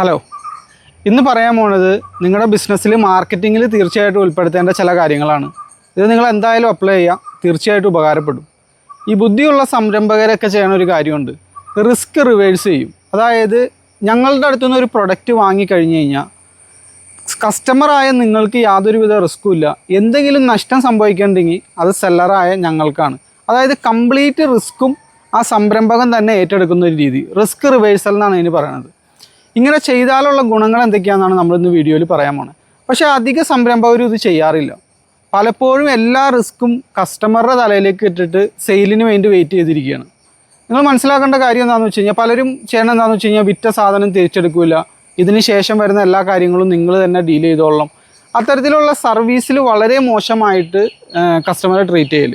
Hello. ഇന്ന് പറയാൻ പോണത് നിങ്ങളുടെ ബിസിനസ്സിൽ മാർക്കറ്റിങ്ങിൽ തീർച്ചയായിട്ടും ഉൾപ്പെടുത്തേണ്ട ചില കാര്യങ്ങളാണ്. ഇത് നിങ്ങൾ എന്തായാലും അപ്ലൈ ചെയ്യുക തീർച്ചയായിട്ടും ഉപകാരപ്പെടും. ഈ ബുദ്ധിയുള്ള സംരംഭകരൊക്കെ ചെയ്യണ ഒരു കാര്യമുണ്ട്. റിസ്ക് റിവേഴ്സ് ചെയ്യും. അതായത് ഞങ്ങളുടെ അടുത്തുനിന്ന് ഒരു പ്രൊഡക്റ്റ് വാങ്ങിക്കഴിഞ്ഞ് കഴിഞ്ഞാൽ കസ്റ്റമറായ നിങ്ങൾക്ക് യാതൊരുവിധ റിസ്ക്കും ഇല്ല. എന്തെങ്കിലും നഷ്ടം സംഭവിക്കേണ്ടെങ്കിൽ അത് സെല്ലറായ ഞങ്ങൾക്കാണ്. അതായത് കംപ്ലീറ്റ് റിസ്ക്കും ആ സംരംഭകൻ തന്നെ ഏറ്റെടുക്കുന്ന ഒരു രീതി. റിസ്ക് റിവേഴ്സൽ എന്നാണ് ഇതിന് പറയുന്നത് ഇങ്ങനെ ചെയ്താലുള്ള ഗുണങ്ങൾ എന്തൊക്കെയാണെന്നാണ് നമ്മളിന്ന് വീഡിയോയിൽ പറയാൻ പോണത് പക്ഷേ അധിക സംരംഭകരും ഇത് ചെയ്യാറില്ല. പലപ്പോഴും എല്ലാ റിസ്ക്കും കസ്റ്റമറുടെ തലയിലേക്ക് ഇട്ടിട്ട് സെയിലിന് വേണ്ടി വെയിറ്റ് ചെയ്തിരിക്കുകയാണ്. നിങ്ങൾ മനസ്സിലാക്കേണ്ട കാര്യം എന്താണെന്ന് വെച്ച് കഴിഞ്ഞാൽ പലരും ചെയ്യണം എന്താണെന്ന് വെച്ച് കഴിഞ്ഞാൽ വിറ്റ സാധനം തിരിച്ചെടുക്കില്ല ഇതിന് ശേഷം വരുന്ന എല്ലാ കാര്യങ്ങളും നിങ്ങൾ തന്നെ ഡീൽ ചെയ്തോളണം. അത്തരത്തിലുള്ള സർവീസിൽ വളരെ മോശമായിട്ട് കസ്റ്റമറെ ട്രീറ്റ് ചെയ്യൽ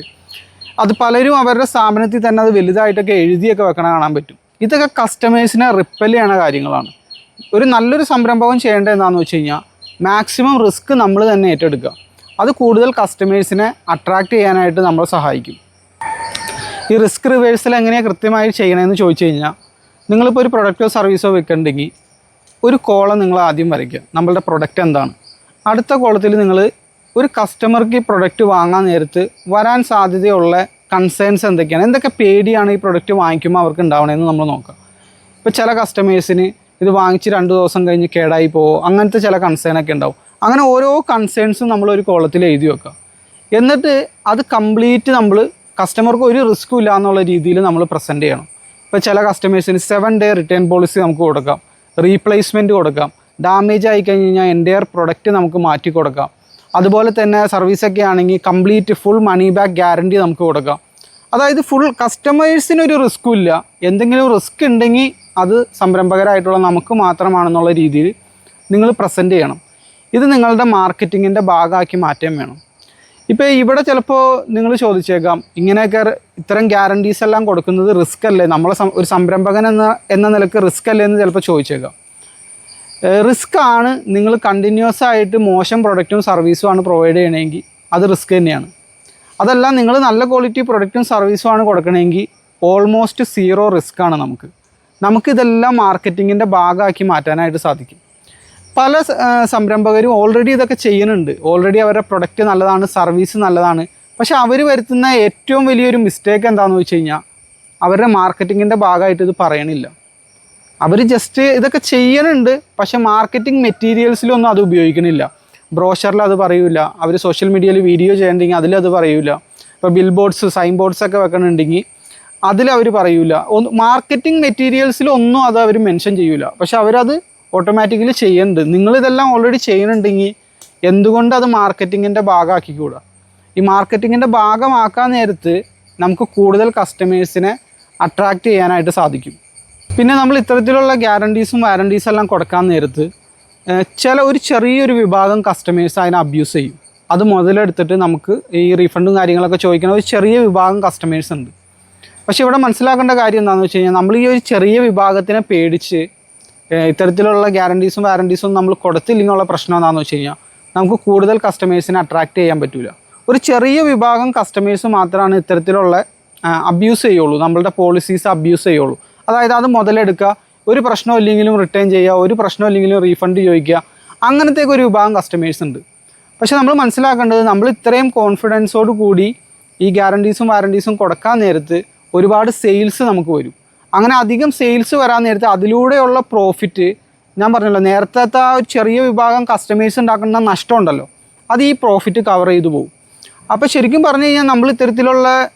അത് പലരും അവരുടെ സ്ഥാപനത്തിൽ തന്നെ അത് വലുതായിട്ടൊക്കെ എഴുതിയൊക്കെ വെക്കണ കാണാൻ പറ്റും. ഇതൊക്കെ കസ്റ്റമേഴ്സിനെ റിപ്പൽ ചെയ്യണ കാര്യങ്ങളാണ്. ഒരു നല്ലൊരു സംരംഭം ചെയ്യേണ്ടത് എന്താണെന്ന് വെച്ച് കഴിഞ്ഞാൽ മാക്സിമം റിസ്ക് നമ്മൾ തന്നെ ഏറ്റെടുക്കുക. അത് കൂടുതൽ കസ്റ്റമേഴ്സിനെ അട്രാക്റ്റ് ചെയ്യാനായിട്ട് നമ്മളെ സഹായിക്കും. ഈ റിസ്ക് റിവേഴ്സൽ എങ്ങനെയാണ് കൃത്യമായി ചെയ്യണമെന്ന് ചോദിച്ചു കഴിഞ്ഞാൽ നിങ്ങളിപ്പോൾ ഒരു പ്രൊഡക്റ്റോ സർവീസോ വെക്കണ്ടെങ്കിൽ ഒരു കോളം നിങ്ങൾ ആദ്യം വരയ്ക്കുക. നമ്മളുടെ പ്രൊഡക്റ്റ് എന്താണ്? അടുത്ത കോളത്തിൽ നിങ്ങൾ ഒരു കസ്റ്റമർക്ക് ഈ പ്രൊഡക്റ്റ് വാങ്ങാൻ നേരത്ത് വരാൻ സാധ്യതയുള്ള കൺസേൺസ് എന്തൊക്കെയാണ്? എന്തൊക്കെ പേടിയാണ് ഈ പ്രൊഡക്റ്റ് വാങ്ങിക്കുമ്പോൾ അവർക്ക് ഉണ്ടാവണമെന്ന് നമ്മൾ നോക്കാം ഇപ്പോൾ ചില കസ്റ്റമേഴ്സിന് ഇത് വാങ്ങിച്ച് രണ്ട് ദിവസം കഴിഞ്ഞ് കേടായി പോവോ? അങ്ങനത്തെ ചില കൺസേൺ ഒക്കെ ഉണ്ടാവും. അങ്ങനെ ഓരോ കൺസേൺസും നമ്മൾ ഒരു കോളത്തിൽ എഴുതി വെക്കുക. എന്നിട്ട് അത് കംപ്ലീറ്റ് നമ്മൾ കസ്റ്റമർക്ക് ഒരു റിസ്ക്കും ഇല്ല എന്നുള്ള രീതിയിൽ നമ്മൾ പ്രസന്റ് ചെയ്യണം. ഇപ്പോൾ ചില കസ്റ്റമേഴ്സിന് സെവൻ ഡേ റിട്ടേൺ പോളിസി നമുക്ക് കൊടുക്കാം. റീപ്ലേസ്മെന്റ് കൊടുക്കാം. ഡാമേജ് ആയി കഴിഞ്ഞ് കഴിഞ്ഞാൽ എന്റെയർ പ്രൊഡക്റ്റ് നമുക്ക് മാറ്റി കൊടുക്കാം. അതുപോലെ തന്നെ സർവീസൊക്കെ ആണെങ്കിൽ complete full money back guarantee നമുക്ക് കൊടുക്കാം. അതായത് ഫുൾ കസ്റ്റമേഴ്സിനൊരു റിസ്ക്കും ഇല്ല. എന്തെങ്കിലും റിസ്ക് ഉണ്ടെങ്കിൽ അത് സംരംഭകരായിട്ടുള്ള നമുക്ക് മാത്രമാണെന്നുള്ള രീതിയിൽ നിങ്ങൾ പ്രസന്റ് ചെയ്യണം. ഇത് നിങ്ങളുടെ മാർക്കറ്റിങ്ങിന്റെ ഭാഗമാക്കി മാറ്റം വേണം. ഇപ്പോൾ ഇവിടെ ചിലപ്പോൾ നിങ്ങൾ ചോദിച്ചേക്കാം ഇങ്ങനെയൊക്കെ ഇത്തരം ഗ്യാരണ്ടീസ് എല്ലാം കൊടുക്കുന്നത് റിസ്ക് അല്ലേ? നമ്മൾ ഒരു സംരംഭകൻ എന്ന എന്ന നിലയ്ക്ക് റിസ്ക് അല്ലേ എന്ന് ചിലപ്പോൾ ചോദിച്ചേക്കാം. റിസ്ക് ആണ് നിങ്ങൾ കണ്ടിന്യൂസ് ആയിട്ട് മോശം പ്രൊഡക്റ്റും സർവീസും ആണ് പ്രൊവൈഡ് ചെയ്യണമെങ്കിൽ അത് റിസ്ക് തന്നെയാണ്. അതല്ല നിങ്ങൾ നല്ല ക്വാളിറ്റി പ്രൊഡക്റ്റും സർവീസും ആണ് കൊടുക്കണമെങ്കിൽ ഓൾമോസ്റ്റ് സീറോ റിസ്ക് ആണ് നമുക്ക്. നമുക്കിതെല്ലാം മാർക്കറ്റിങ്ങിന്റെ ഭാഗമാക്കി മാറ്റാനായിട്ട് സാധിക്കും. പല സംരംഭകരും ഓൾറെഡി ഇതൊക്കെ ചെയ്യുന്നുണ്ട്. ഓൾറെഡി അവരുടെ പ്രൊഡക്റ്റ് നല്ലതാണ് സർവീസ് നല്ലതാണ്. പക്ഷേ അവർ വരുത്തുന്ന ഏറ്റവും വലിയൊരു മിസ്റ്റേക്ക് എന്താണെന്ന് വെച്ച് കഴിഞ്ഞാൽ അവരുടെ മാർക്കറ്റിങ്ങിന്റെ ഭാഗമായിട്ട് ഇത് പറയണില്ല. അവർ ജസ്റ്റ് ഇതൊക്കെ ചെയ്യണുണ്ട് പക്ഷേ മാർക്കറ്റിംഗ് മെറ്റീരിയൽസിലൊന്നും അത് ഉപയോഗിക്കണില്ല. ബ്രോഷറിൽ അത് പറയൂല അവർ സോഷ്യൽ മീഡിയയിൽ വീഡിയോ ചെയ്യണമെങ്കിൽ അതിലത് പറയൂല. ഇപ്പോൾ ബിൽ ബോർഡ്സ് സൈൻ ബോർഡ്സ് ഒക്കെ വെക്കണുണ്ടെങ്കിൽ അതിലവർ പറയൂല. ഒന്ന് മാർക്കറ്റിംഗ് മെറ്റീരിയൽസിലൊന്നും അത് അവർ മെൻഷൻ ചെയ്യൂല. പക്ഷെ അവരത് ഓട്ടോമാറ്റിക്കലി ചെയ്യുന്നുണ്ട് നിങ്ങളിതെല്ലാം ഓൾറെഡി ചെയ്യുന്നുണ്ടെങ്കിൽ എന്തുകൊണ്ട് അത് മാർക്കറ്റിങ്ങിന്റെ ഭാഗമാക്കിക്കൂടാ ഈ മാർക്കറ്റിങ്ങിന്റെ ഭാഗമാക്കാൻ നേരത്ത് നമുക്ക് കൂടുതൽ കസ്റ്റമേഴ്സിനെ അട്രാക്റ്റ് ചെയ്യാനായിട്ട് സാധിക്കും. പിന്നെ നമ്മൾ ഇത്തരത്തിലുള്ള ഗ്യാരണ്ടീസും വാരണ്ടീസും എല്ലാം കൊടുക്കാൻ നേരത്ത് ചില ഒരു ചെറിയൊരു വിഭാഗം കസ്റ്റമേഴ്സ് അതിനെ അബ്യൂസ് ചെയ്യും. അത് മുതലെടുത്തിട്ട് നമുക്ക് ഈ റീഫണ്ടും കാര്യങ്ങളൊക്കെ ചോദിക്കുന്ന ഒരു ചെറിയ വിഭാഗം കസ്റ്റമേഴ്സ് ഉണ്ട്. പക്ഷെ ഇവിടെ മനസ്സിലാക്കേണ്ട കാര്യം എന്താണെന്ന് വെച്ച് കഴിഞ്ഞാൽ നമ്മൾ ഈ ഒരു ചെറിയ വിഭാഗത്തിനെ പേടിച്ച് ഇത്തരത്തിലുള്ള ഗ്യാരണ്ടീസും വാറണ്ടീസും നമ്മൾ കൊടുത്തില്ലെന്നുള്ള പ്രശ്നം എന്താണെന്ന് വെച്ച് കഴിഞ്ഞാൽ നമുക്ക് കൂടുതൽ കസ്റ്റമേഴ്സിനെ അട്രാക്റ്റ് ചെയ്യാൻ പറ്റില്ല ഒരു ചെറിയ വിഭാഗം കസ്റ്റമേഴ്സ് മാത്രമാണ് ഇത്തരത്തിലുള്ള അബ്യൂസ് ചെയ്യുള്ളൂ. നമ്മളുടെ പോളിസീസ് അബ്യൂസ് ചെയ്യുള്ളൂ. അതായത് അത് മുതലെടുക്കുക ഒരു പ്രശ്നം ഇല്ലെങ്കിലും റിട്ടേൺ ചെയ്യുക ഒരു പ്രശ്നം ഇല്ലെങ്കിലും റീഫണ്ട് ചോദിക്കുക അങ്ങനത്തേക്ക് ഒരു വിഭാഗം കസ്റ്റമേഴ്സ് ഉണ്ട്. പക്ഷേ നമ്മൾ മനസ്സിലാക്കേണ്ടത് നമ്മൾ ഇത്രയും കോൺഫിഡൻസോട് കൂടി ഈ ഗ്യാരണ്ടീസും വാരണ്ടീസും കൊടുക്കാൻ നേരത്ത് ഒരുപാട് സെയിൽസ് നമുക്ക് വരും. അങ്ങനെ അധികം സെയിൽസ് വരാൻ നേരത്തെ അതിലൂടെയുള്ള പ്രോഫിറ്റ് ഞാൻ പറഞ്ഞല്ലോ നേരത്തെ ആ ചെറിയ വിഭാഗം കസ്റ്റമേഴ്സ് ഉണ്ടാക്കുന്ന നഷ്ടമുണ്ടല്ലോ അത് ഈ പ്രോഫിറ്റ് കവർ ചെയ്തു പോകും. അപ്പോൾ ശരിക്കും പറഞ്ഞു കഴിഞ്ഞാൽ നമ്മൾ ഇത്തരത്തിലുള്ള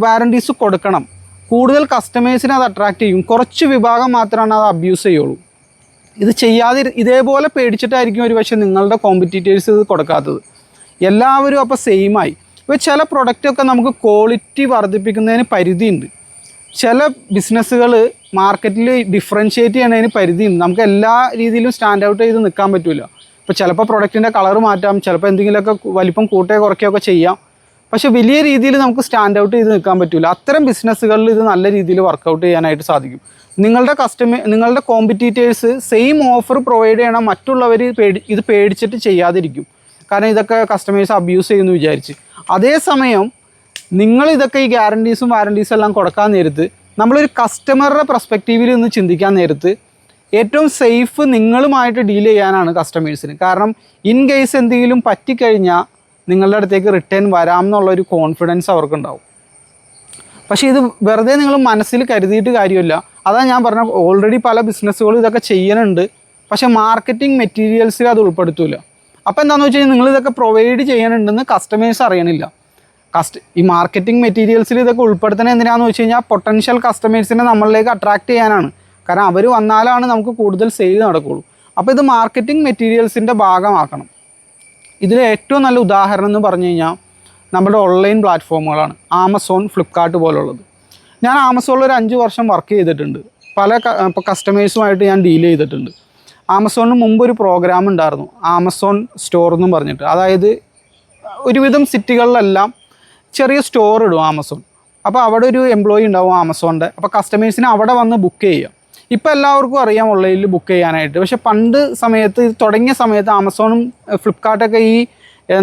വാറണ്ടീസ് കൊടുക്കണം. കൂടുതൽ കസ്റ്റമേഴ്സിനെ അത് അട്രാക്റ്റ് ചെയ്യും. കുറച്ച് വിഭാഗം മാത്രമാണ് അത് അബ്യൂസ് ചെയ്യുള്ളൂ. ഇത് ചെയ്യാതി ഇതേപോലെ പേടിച്ചിട്ടായിരിക്കും ഒരു പക്ഷേ നിങ്ങളുടെ കോമ്പറ്റീറ്റേഴ്സ് ഇത് കൊടുക്കാത്തത്. എല്ലാവരും അപ്പോൾ സെയിമായി ഇപ്പോൾ ചില പ്രൊഡക്റ്റൊക്കെ നമുക്ക് ക്വാളിറ്റി വർദ്ധിപ്പിക്കുന്നതിന് പരിധിയുണ്ട്. ചില ബിസിനസ്സുകൾ മാർക്കറ്റിൽ ഡിഫറൻഷ്യേറ്റ് ചെയ്യണതിന് പരിധിയുണ്ട്. നമുക്ക് എല്ലാ രീതിയിലും സ്റ്റാൻഡ് ഔട്ട് ചെയ്ത് നിൽക്കാൻ പറ്റില്ല ഇപ്പോൾ ചിലപ്പോൾ പ്രൊഡക്റ്റിന്റെ കളർ മാറ്റാം ചിലപ്പോൾ എന്തെങ്കിലുമൊക്കെ വലിപ്പം കൂട്ടുകയോ കുറയ്ക്കുകയൊക്കെ ചെയ്യാം. പക്ഷേ വലിയ രീതിയിൽ നമുക്ക് സ്റ്റാൻഡ് ഔട്ട് ചെയ്ത് നിൽക്കാൻ പറ്റില്ല അത്തരം ബിസിനസ്സുകളിൽ ഇത് നല്ല രീതിയിൽ വർക്കൗട്ട് ചെയ്യാനായിട്ട് സാധിക്കും. നിങ്ങളുടെ കസ്റ്റമർ നിങ്ങളുടെ കോമ്പറ്റീറ്റേഴ്സ് സെയിം ഓഫർ പ്രൊവൈഡ് ചെയ്യണം. മറ്റുള്ളവർ പേടി ഇത് പേടിച്ചിട്ട് ചെയ്യാതിരിക്കും. കാരണം ഇതൊക്കെ കസ്റ്റമേഴ്സ് അബ്യൂസ് ചെയ്യുമെന്ന് വിചാരിച്ച്. അതേസമയം നിങ്ങൾ ഇതൊക്കെ ഈ ഗ്യാരണ്ടീസും വാരണ്ടീസും എല്ലാം കൊടുക്കാൻ നേരത്ത് നമ്മളൊരു കസ്റ്റമറുടെ പെർസ്പെക്റ്റീവിൽ നിന്ന് ചിന്തിക്കാൻ നേരത്ത് ഏറ്റവും സേഫ് നിങ്ങളുമായിട്ട് ഡീൽ ചെയ്യാനാണ് കസ്റ്റമേഴ്സിന് കാരണം ഇൻ കേസ് എന്തെങ്കിലും പറ്റിക്കഴിഞ്ഞാൽ നിങ്ങളുടെ അടുത്തേക്ക് റിട്ടേൺ വരാം എന്നുള്ളൊരു കോൺഫിഡൻസ് അവർക്കുണ്ടാവും. പക്ഷേ ഇത് വെറുതെ നിങ്ങൾ മനസ്സിൽ കരുതിയിട്ട് കാര്യമില്ല. അതാ ഞാൻ പറഞ്ഞ ഓൾറെഡി പല ബിസിനസ്സുകളും ഇതൊക്കെ ചെയ്യുന്നുണ്ട് പക്ഷേ മാർക്കറ്റിംഗ് മെറ്റീരിയൽസിൽ അത് ഉൾപ്പെടുത്തൂല. അപ്പോൾ എന്താണെന്ന് വെച്ച് കഴിഞ്ഞാൽ നിങ്ങൾ ഇതൊക്കെ പ്രൊവൈഡ് ചെയ്യാനുണ്ടെന്ന് കസ്റ്റമേഴ്സ് അറിയണില്ല. കസ്റ്റ് ഈ മാർക്കറ്റിംഗ് മെറ്റീരിയൽസിൽ ഇതൊക്കെ ഉൾപ്പെടുത്തണത് എന്തിനാന്ന് വെച്ച് കഴിഞ്ഞാൽ പൊട്ടൻഷ്യൽ കസ്റ്റമേഴ്സിനെ നമ്മളിലേക്ക് അട്രാക്ട് ചെയ്യാനാണ്. കാരണം അവർ വന്നാലാണ് നമുക്ക് കൂടുതൽ സെയിൽ നടക്കുകയുള്ളൂ അപ്പോൾ ഇത് മാർക്കറ്റിംഗ് മെറ്റീരിയൽസിന്റെ ഭാഗമാക്കണം. ഇതിൽ ഏറ്റവും നല്ല ഉദാഹരണം എന്ന് പറഞ്ഞു കഴിഞ്ഞാൽ നമ്മുടെ ഓൺലൈൻ പ്ലാറ്റ്ഫോമുകളാണ് ആമസോൺ ഫ്ലിപ്കാർട്ട് പോലുള്ളത്. ഞാൻ ആമസോണിൽ ഒരു അഞ്ച് വർഷം വർക്ക് ചെയ്തിട്ടുണ്ട്. പല ഇപ്പോൾ കസ്റ്റമേഴ്സുമായിട്ട് ഞാൻ ഡീൽ ചെയ്തിട്ടുണ്ട്. ആമസോണിന് മുമ്പ് ഒരു പ്രോഗ്രാം ഉണ്ടായിരുന്നു. ആമസോൺ സ്റ്റോർ എന്നും പറഞ്ഞിട്ട്. അതായത് ഒരുവിധം സിറ്റികളിലെല്ലാം ചെറിയ സ്റ്റോർ ഇടും ആമസോൺ. അപ്പോൾ അവിടെ ഒരു എംപ്ലോയി ഉണ്ടാവും ആമസോണിന്റെ. അപ്പോൾ കസ്റ്റമേഴ്സിന് അവിടെ വന്ന് ബുക്ക് ചെയ്യാം ഇപ്പോൾ എല്ലാവർക്കും അറിയാം ഓൺലൈനിൽ ബുക്ക് ചെയ്യാനായിട്ട്. പക്ഷേ പണ്ട് സമയത്ത് തുടങ്ങിയ സമയത്ത് ആമസോണും ഫ്ലിപ്കാർട്ടൊക്കെ ഈ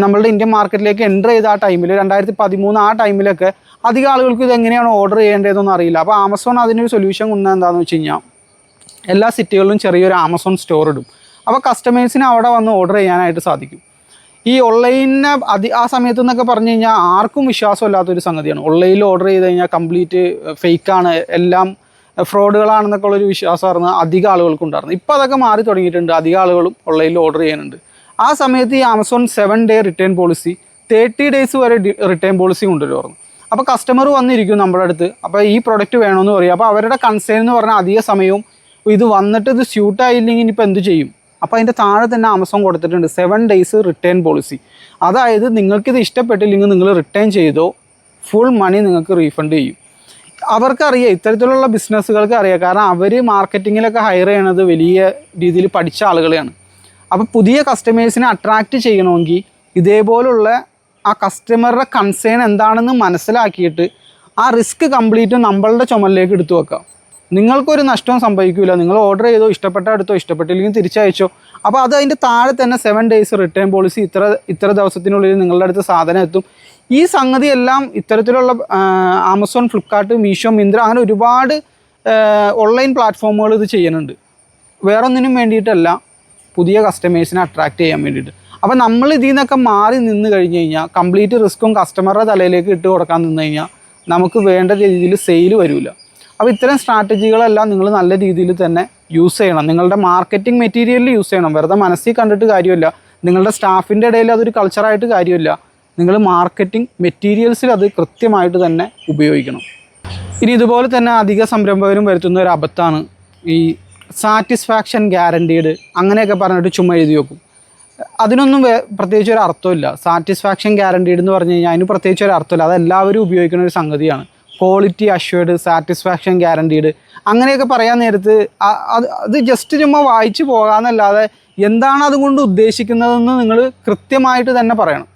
നമ്മളുടെ ഇന്ത്യൻ മാർക്കറ്റിലേക്ക് എന്റർ ചെയ്ത ആ ടൈമിൽ രണ്ടായിരത്തി പതിമൂന്ന് ആ ടൈമിലൊക്കെ അധികം ആളുകൾക്ക് ഇത് എങ്ങനെയാണ് ഓർഡർ ചെയ്യേണ്ടതെന്നൊന്നും അറിയില്ല. അപ്പോൾ ആമസോൺ അതിനൊരു സൊല്യൂഷൻ കൊണ്ടുവന്നത് എന്താണെന്ന് വെച്ച് കഴിഞ്ഞാൽ എല്ലാ സിറ്റികളിലും ചെറിയൊരു ആമസോൺ സ്റ്റോർ ഇടും. അപ്പോൾ കസ്റ്റമേഴ്സിന് അവിടെ വന്ന് ഓർഡർ ചെയ്യാനായിട്ട് സാധിക്കും. ഈ ഓൺലൈനിനെ അതി ആ സമയത്ത് എന്നൊക്കെ പറഞ്ഞു കഴിഞ്ഞാൽ ആർക്കും വിശ്വാസമില്ലാത്തൊരു സംഗതിയാണ്. ഓൺലൈനിൽ ഓർഡർ ചെയ്ത് കഴിഞ്ഞാൽ കംപ്ലീറ്റ് ഫേക്കാണ് എല്ലാം ഫ്രോഡുകളാണെന്നൊക്കെ ഉള്ളൊരു വിശ്വാസമായിരുന്നു അധികം ആളുകൾക്കുണ്ടായിരുന്നു ഇപ്പോൾ അതൊക്കെ മാറി തുടങ്ങിയിട്ടുണ്ട്. അധികം ആളുകളും ഓൺലൈനിൽ ഓർഡർ ചെയ്യുന്നുണ്ട്. ആ സമയത്ത് ഈ Amazon seven day return policy thirty days വരെ റിട്ടേൺ പോളിസി കൊണ്ടുവരുമായിരുന്നു അപ്പോൾ കസ്റ്റമർ വന്നിരിക്കും നമ്മുടെ അടുത്ത്. അപ്പോൾ ഈ പ്രൊഡക്റ്റ് വേണമെന്ന് പറയും. അപ്പോൾ അവരുടെ കൺസേൺ എന്ന് പറഞ്ഞാൽ അധിക സമയവും ഇത് വന്നിട്ട് ഇത് സ്യൂട്ട് ആയില്ലെങ്കിൽ ഇനിയിപ്പോൾ എന്ത് ചെയ്യും? അപ്പോൾ അതിന്റെ താഴെ തന്നെ ആമസോൺ കൊടുത്തിട്ടുണ്ട്. സെവൻ ഡേയ്സ് റിട്ടേൺ പോളിസി അതായത് നിങ്ങൾക്കിത് ഇഷ്ടപ്പെട്ടില്ലെങ്കിൽ നിങ്ങൾ റിട്ടേൺ ചെയ്തോ ഫുൾ മണി നിങ്ങൾക്ക് റീഫണ്ട് ചെയ്യും. അവർക്കറിയാം ഇത്തരത്തിലുള്ള ബിസിനസ്സുകൾക്ക് അറിയാം. കാരണം അവർ മാർക്കറ്റിങ്ങിലൊക്കെ ഹയർ ചെയ്യണത് വലിയ രീതിയിൽ പഠിച്ച ആളുകളെയാണ്. അപ്പോൾ പുതിയ കസ്റ്റമേഴ്സിനെ അട്രാക്റ്റ് ചെയ്യണമെങ്കിൽ ഇതേപോലുള്ള ആ കസ്റ്റമറുടെ കൺസേൺ എന്താണെന്ന് മനസ്സിലാക്കിയിട്ട് ആ റിസ്ക് കംപ്ലീറ്റ് നമ്മളുടെ ചുമലിലേക്ക് എടുത്തു വെക്കാം നിങ്ങൾക്കൊരു നഷ്ടവും സംഭവിക്കില്ല നിങ്ങൾ ഓർഡർ ചെയ്തോ ഇഷ്ടപ്പെട്ട എടുത്തോ ഇഷ്ടപ്പെട്ടില്ലെങ്കിൽ തിരിച്ചയച്ചോ. അപ്പോൾ അത് അതിന്റെ താഴെ തന്നെ സെവൻ ഡേയ്സ് റിട്ടേൺ പോളിസി ഇത്ര ഇത്ര ദിവസത്തിനുള്ളിൽ നിങ്ങളുടെ അടുത്ത് സാധനം എത്തും. ഈ സംഗതിയെല്ലാം ഇത്തരത്തിലുള്ള ആമസോൺ ഫ്ലിപ്കാർട്ട് മീഷോ മിന്ത്ര അങ്ങനെ ഒരുപാട് ഓൺലൈൻ പ്ലാറ്റ്ഫോമുകൾ ഇത് ചെയ്യുന്നുണ്ട്. വേറൊന്നിനും വേണ്ടിയിട്ടല്ല പുതിയ കസ്റ്റമേഴ്സിനെ അട്രാക്റ്റ് ചെയ്യാൻ വേണ്ടിയിട്ട്. അപ്പോൾ നമ്മൾ ഇതിൽ നിന്നൊക്കെ മാറി നിന്ന് കഴിഞ്ഞ് കഴിഞ്ഞാൽ കംപ്ലീറ്റ് റിസ്ക്കും കസ്റ്റമറുടെ തലയിലേക്ക് ഇട്ട് കൊടുക്കാൻ നിന്ന് കഴിഞ്ഞാൽ നമുക്ക് വേണ്ട രീതിയിൽ സെയിൽ വരില്ല അപ്പോൾ ഇത്തരം സ്ട്രാറ്റജികളെല്ലാം നിങ്ങൾ നല്ല രീതിയിൽ തന്നെ യൂസ് ചെയ്യണം. നിങ്ങളുടെ മാർക്കറ്റിംഗ് മെറ്റീരിയലിൽ യൂസ് ചെയ്യണം. വെറുതെ മനസ്സിൽ കണ്ടിട്ട് കാര്യമില്ല. നിങ്ങളുടെ സ്റ്റാഫിന്റെ ഇടയിൽ അതൊരു കൾച്ചറായിട്ട് കാര്യമില്ല. നിങ്ങൾ മാർക്കറ്റിംഗ് മെറ്റീരിയൽസിൽ അത് കൃത്യമായിട്ട് തന്നെ ഉപയോഗിക്കണം. ഇനി ഇതുപോലെ തന്നെ അധിക സംരംഭകരും വരുത്തുന്ന ഒരു അബദ്ധമാണ് ഈ സാറ്റിസ്ഫാക്ഷൻ ഗ്യാരണ്ടീഡ് അങ്ങനെയൊക്കെ പറഞ്ഞിട്ട് ചുമ്മാ എഴുതി വെക്കും. അതിനൊന്നും പ്രത്യേകിച്ച് ഒരു അർത്ഥമില്ല. സാറ്റിസ്ഫാക്ഷൻ ഗ്യാരണ്ടീഡ് എന്ന് പറഞ്ഞു കഴിഞ്ഞാൽ അതിന് പ്രത്യേകിച്ച് ഒരു അർത്ഥമില്ല. അത് എല്ലാവരും ഉപയോഗിക്കുന്ന ഒരു സംഗതിയാണ്. ക്വാളിറ്റി അഷ്വേർഡ് സാറ്റിസ്ഫാക്ഷൻ ഗ്യാരണ്ടീഡ് അങ്ങനെയൊക്കെ പറയാൻ നേരത്ത് അത് ജസ്റ്റ് ചുമ്മാ വായിച്ചു പോകാമെന്നല്ലാതെ എന്താണ് അതുകൊണ്ട് ഉദ്ദേശിക്കുന്നതെന്ന് നിങ്ങൾ കൃത്യമായിട്ട് തന്നെ പറയണം.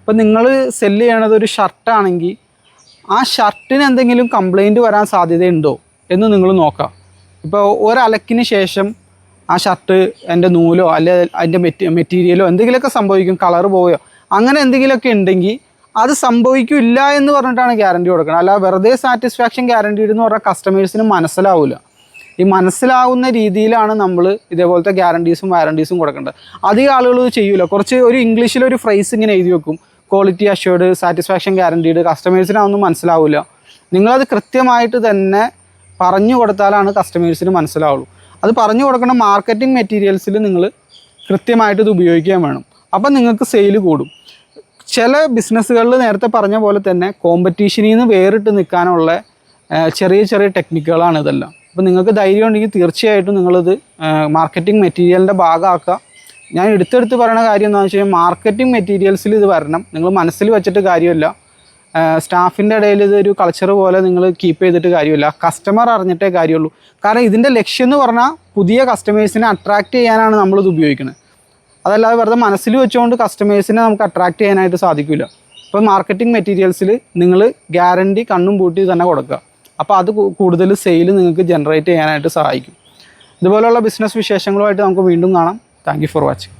ഇപ്പം നിങ്ങൾ സെല്ല് ചെയ്യണത് ഒരു ഷർട്ടാണെങ്കിൽ ആ ഷർട്ടിന് എന്തെങ്കിലും കംപ്ലൈന്റ് വരാൻ സാധ്യതയുണ്ടോ എന്ന് നിങ്ങൾ നോക്കാം. ഇപ്പോൾ ഒരലക്കിന് ശേഷം ആ ഷർട്ട് എന്റെ നൂലോ അല്ലെ അതിന്റെ മെറ്റി മെറ്റീരിയലോ എന്തെങ്കിലുമൊക്കെ സംഭവിക്കും കളർ പോയോ അങ്ങനെ എന്തെങ്കിലുമൊക്കെ ഉണ്ടെങ്കിൽ അത് സംഭവിക്കില്ല എന്ന് പറഞ്ഞിട്ടാണ് ഗ്യാരണ്ടി കൊടുക്കുന്നത് അല്ല വെറുതെ സാറ്റിസ്ഫാക്ഷൻ ഗ്യാരണ്ടി എന്ന് പറഞ്ഞാൽ കസ്റ്റമേഴ്സിന് മനസ്സിലാവില്ല ഈ മനസ്സിലാവുന്ന രീതിയിലാണ് നമ്മൾ ഇതേപോലത്തെ ഗ്യാരണ്ടീസും വാരണ്ടീസും കൊടുക്കേണ്ടത്. അധികം ആളുകൾ ചെയ്യൂല. കുറച്ച് ഒരു ഇംഗ്ലീഷിലൊരു ഫ്രൈസ് ഇങ്ങനെ എഴുതി വെക്കും. ക്വാളിറ്റി അഷ്യൂർഡ് സാറ്റിസ്ഫാക്ഷൻ ഗ്യാരണ്ടീഡ് കസ്റ്റമേഴ്സിന് അതൊന്നും മനസ്സിലാവില്ല നിങ്ങളത് കൃത്യമായിട്ട് തന്നെ പറഞ്ഞു കൊടുത്താലാണ് കസ്റ്റമേഴ്സിന് മനസ്സിലാവുള്ളൂ. അത് പറഞ്ഞു കൊടുക്കുന്ന മാർക്കറ്റിംഗ് മെറ്റീരിയൽസിൽ നിങ്ങൾ കൃത്യമായിട്ട് ഇത് ഉപയോഗിക്കാൻ വേണം. അപ്പം നിങ്ങൾക്ക് സെയിൽ കൂടും. ചില ബിസിനസ്സുകളിൽ നേരത്തെ പറഞ്ഞ പോലെ തന്നെ കോമ്പറ്റീഷനിൽ നിന്ന് വേറിട്ട് നിൽക്കാനുള്ള ചെറിയ ചെറിയ ടെക്നിക്കുകളാണ് ഇതെല്ലാം. അപ്പോൾ നിങ്ങൾക്ക് ധൈര്യം ഉണ്ടെങ്കിൽ തീർച്ചയായിട്ടും നിങ്ങളിത് മാർക്കറ്റിംഗ് മെറ്റീരിയലിന്റെ ഭാഗമാക്കുക. ഞാൻ എടുത്തെടുത്ത് പറയുന്ന കാര്യം എന്താണെന്ന് വെച്ച് കഴിഞ്ഞാൽ മാർക്കറ്റിംഗ് മെറ്റീരിയൽസിൽ ഇത് വരണം. നിങ്ങൾ മനസ്സിൽ വെച്ചിട്ട് കാര്യമില്ല. സ്റ്റാഫിന്റെ ഇടയിൽ ഇതൊരു കൾച്ചർ പോലെ നിങ്ങൾ കീപ്പ് ചെയ്തിട്ട് കാര്യമില്ല. കസ്റ്റമർ അറിഞ്ഞിട്ടേ കാര്യമുള്ളൂ. കാരണം ഇതിന്റെ ലക്ഷ്യം എന്ന് പറഞ്ഞാൽ പുതിയ കസ്റ്റമേഴ്സിനെ അട്രാക്റ്റ് ചെയ്യാനാണ് നമ്മളിത് ഉപയോഗിക്കുന്നത്. അതല്ലാതെ വെറുതെ മനസ്സിൽ വെച്ചുകൊണ്ട് കസ്റ്റമേഴ്സിനെ നമുക്ക് അട്രാക്ട് ചെയ്യാനായിട്ട് സാധിക്കില്ല ഇപ്പോൾ മാർക്കറ്റിംഗ് മെറ്റീരിയൽസിൽ നിങ്ങൾ ഗ്യാരണ്ടി കണ്ണും പൂട്ടി തന്നെ കൊടുക്കുക. അപ്പോൾ അത് കൂടുതൽ സെയിൽ നിങ്ങൾക്ക് ജനറേറ്റ് ചെയ്യാനായിട്ട് സഹായിക്കും. ഇതുപോലെയുള്ള ബിസിനസ് വിശേഷങ്ങളുമായിട്ട് നമുക്ക് വീണ്ടും കാണാം. Thank for watching